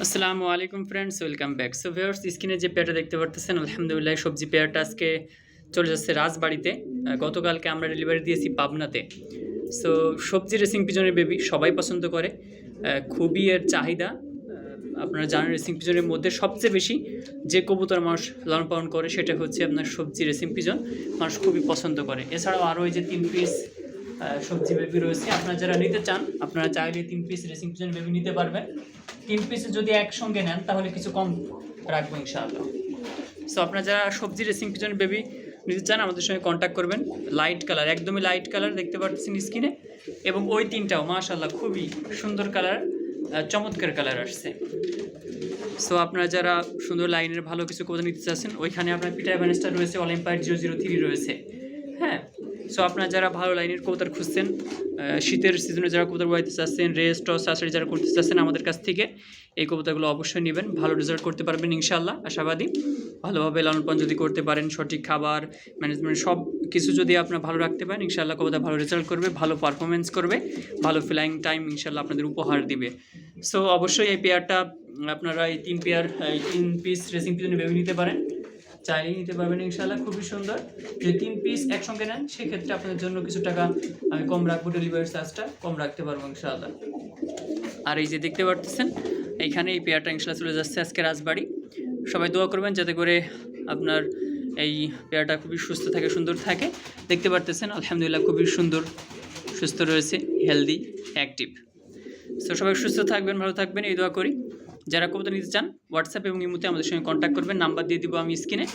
আসসালামু আলাইকুম friends welcome back so viewers স্ক্রিনে যে পেয়ারটা দেখতে পারতেছেন, আলহামদুলিল্লাহ, সবজি পেয়ারটা আজকে চলে যাচ্ছে রাজবাড়িতে। গতকালকে আমরা ডেলিভারি দিয়েছি পাবনাতে। সো সবজি রেসিং পিজনের বেবি সবাই পছন্দ করে। খুবই এর চাহিদা। আপনারা জানেন রেসিং পিজনের মধ্যে সবচেয়ে বেশি যে কবুতর মানুষ লালন পালন করে, সেটা হচ্ছে আপনার সবজি রেসিং পিজন মানুষ খুবই পছন্দ করে। এছাড়াও আরও এই যে তিন পিস সবজি বেবি রয়েছে। আপনারা যারা নিতে চান, আপনারা চাইলে তিন পিস রেসিং পিজন বেবি নিতে পারবেন। তিন পিস যদি একসঙ্গে নেন, তাহলে কিছু কম রাখব ইনশাআল্লাহ। সো আপনারা যারা সবজি রেসিং পিজন বেবি নিতে চান, আমাদের সঙ্গে কন্ট্যাক্ট করবেন। লাইট কালার একদমই লাইট কালার দেখতে পাচ্ছেন স্কিনে এবং ওই তিনটাও মাশাল্লাহ খুবই সুন্দর কালার চমৎকার কালার আসছে। সো আপনারা যারা সুন্দর লাইনের ভালো কিছু কবিতা নিতে চাচ্ছেন, ওইখানে আপনার পিটার ভ্যানেস্টার রয়েছে অলিম্পায়ার জিরো জিরো থ্রি রয়েছে। সো আপনারা যারা ভালো লাইনের কবুতর খুঁজছেন শীতের সিজনে যারা কবুতর বাড়িতে চাচ্ছেন, রেস্ট টস আসারি যারা করতে চাচ্ছেন আমাদের কাছ থেকে, এই কবুতরগুলো অবশ্যই নেবেন। ভালো রেজাল্ট করতে পারবেন ইনশাল্লাহ আশাবাদী। ভালোভাবে লালন পালন যদি করতে পারেন, সঠিক খাবার ম্যানেজমেন্ট সব কিছু যদি আপনারা ভালো রাখতে পারেন ইনশাল্লাহ কবুতর ভালো রেজাল্ট করবে, ভালো পারফরমেন্স করবে, ভালো ফ্লাইং টাইম ইনশাল্লাহ আপনাদের উপহার দিবে। সো অবশ্যই এই পেয়ারটা আপনারা এই তিন পেয়ার এই তিন পিস রেসিং পিজনে ভেবে নিতে পারেন। চাইলেই নিতে পারবেন ইনশাল্লাহ খুবই সুন্দর। যদি তিন পিস একসঙ্গে নেন, সেক্ষেত্রে আপনাদের জন্য কিছু টাকা আমি কম রাখব ডেলিভারি চার্জটা কম রাখতে পারব ইনশাল্লাহ আর এই যে দেখতে পারতেছেন, এইখানে এই পেয়ারটা ইনশাল্লাহ চলে যাচ্ছে আজকে রাজবাড়ি। সবাই দোয়া করবেন যাতে করে আপনার এই পেয়ারটা খুবই সুস্থ থাকে, সুন্দর থাকে। দেখতে পারতেছেন, আলহামদুলিল্লাহ খুবই সুন্দর, সুস্থ রয়েছে হেলদি অ্যাক্টিভ সো সবাই সুস্থ থাকবেন, ভালো থাকবেন, এই দোয়া করি। যারা কবিতা নিতে চান হোয়াটসঅ্যাপ এবং ইমোতে আমাদের সঙ্গে কন্ট্যাক্ট করবেন। নাম্বার দিয়ে দিব আমি স্ক্রিনে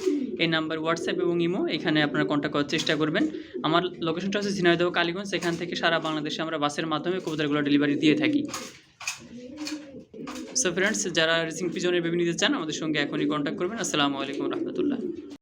এই নাম্বার হোয়াটসঅ্যাপ এবং ইমো, এখানে আপনারা কন্ট্যাক্ট করার চেষ্টা করবেন। আমার লোকেশনটা হচ্ছে ঝিনাইদহ, কালীগঞ্জ। এখান থেকে সারা বাংলাদেশে আমরা বাসের মাধ্যমে কবিতাগুলো ডেলিভারি দিয়ে থাকি। সো ফ্রেন্ডস যারা রেসিং পিজনের বেবি নিতে চান, আমাদের সঙ্গে এখনই কন্ট্যাক্ট করবেন। আসসালামু আলাইকুম রহমতুল্লাহ।